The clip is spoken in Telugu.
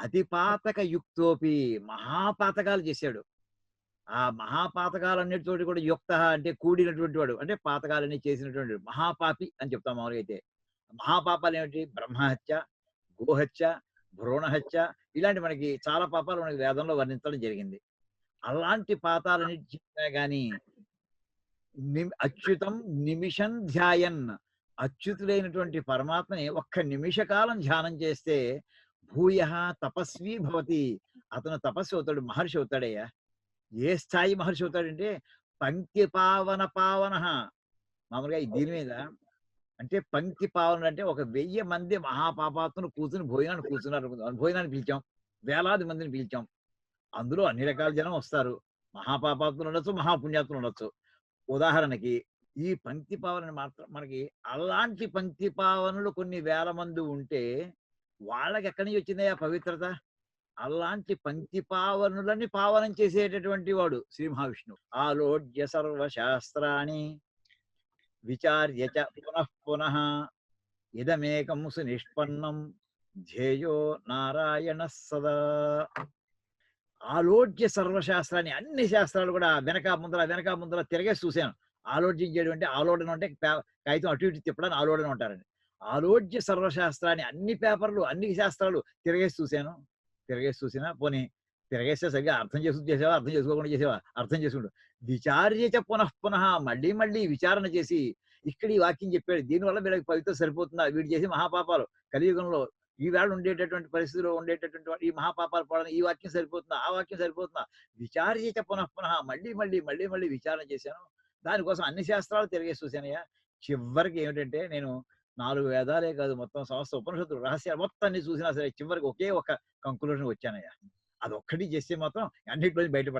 అతిపాతక యుక్తోపి మహాపాతకాలు చేశాడు. ఆ మహాపాతకాలన్నిటితోటి కూడా యుక్త అంటే కూడినటువంటి వాడు. అంటే పాతకాలన్నీ చేసినటువంటి మహాపాపి అని చెప్తాం మామూలుగా అయితే. మహాపాపాలు ఏమిటి? బ్రహ్మహత్య గోహత్య భ్రూణహత్య ఇలాంటి మనకి చాలా పాపాలు మనకి వేదంలో వర్ణించడం జరిగింది. అలాంటి పాతాలన్నిటి చెప్పినా కానీ నిమ్- అచ్యుతం నిమిషం ధ్యాయన్. అచ్యుతుడైనటువంటి పరమాత్మని ఒక్క నిమిష కాలం ధ్యానం చేస్తే భూయ తపస్వి భవతి. అతను తపస్సు అవుతాడు మహర్షి అవుతాడయ్యా. ఏ స్థాయి మహర్షి అవుతాడంటే పంక్తి పావన పావన మామూలుగా దీని మీద అంటే పంక్తి పావన అంటే ఒక వెయ్యి మంది మహాపాపాత్మను కూర్చుని భోజనాన్ని కూర్చున్నారు. భోజనాన్ని పిలిచాం వేలాది మందిని పిలిచాం. అందులో అన్ని రకాల జనం వస్తారు. మహాపాపాత్ములు ఉండొచ్చు మహాపుణ్యాత్ములు ఉండొచ్చు. ఉదాహరణకి ఈ పంక్తి పావన మాత్రం మనకి అలాంటి పంక్తి పావనలు కొన్ని వేల మంది ఉంటే వాళ్ళకి ఎక్కడి నుంచి వచ్చింది ఆ పవిత్రత? అలాంటి పంక్తి పావనులని పావనం చేసేటటువంటి వాడు శ్రీ మహావిష్ణువు. ఆలోడ్య సర్వశాస్త్రాన్ని విచార్య చ పునః పునః ఇదమేకం సునిష్పన్నం ధ్యేయో నారాయణ సదా. ఆలోడ్య సర్వశాస్త్రాన్ని అన్ని శాస్త్రాలు కూడా వెనక ముందర వెనక ముందర తిరగేసి చూశాను. ఆలోచించేటువంటి ఆలోడన ఉంటే ఆలోడనం అంటే కాగితం అటు ఇటు తిప్పడానికి ఆలోడనం అంటారండి ఆరోగ్య సర్వశాస్త్రాన్ని అన్ని పేపర్లు అన్ని శాస్త్రాలు తిరగేసి చూశాను. తిరగేసి చూసినా పోనీ తిరగేస్తే సరిగ్గా అర్థం చేసు చేసేవా? అర్థం చేసుకోకుండా చేసేవా? అర్థం చేసుకుంటు విచార్య పునః పునః మళ్ళీ మళ్ళీ విచారణ చేసి ఇక్కడ ఈ వాక్యం చెప్పాడు. దీనివల్ల వీళ్ళకి పవిత్ర సరిపోతుందా? వీడు చేసే మహాపాపాలు కలియుగంలో ఈవేళ ఉండేటటువంటి పరిస్థితిలో ఉండేటటువంటి ఈ మహాపాపాలు పోవడానికి ఈ వాక్యం సరిపోతుందా? ఆ వాక్యం సరిపోతుందా? విచార్య చ పునః పునః మళ్ళీ మళ్ళీ మళ్ళీ మళ్ళీ విచారణ చేశాను. దానికోసం అన్ని శాస్త్రాలు తిరిగేసి చూశానయ్యా. చివరికి ఏమిటంటే నేను నాలుగు వేదాలే కాదు మొత్తం సంస్థ ఉపనిషత్తులు రహస్యాలు మొత్తాన్ని చూసినా సరే చివరికి ఒకే ఒక కంక్లూషన్ వచ్చానయ్యా. అదొక్కటి చేస్తే మాత్రం అన్నింటిలో బయటపడ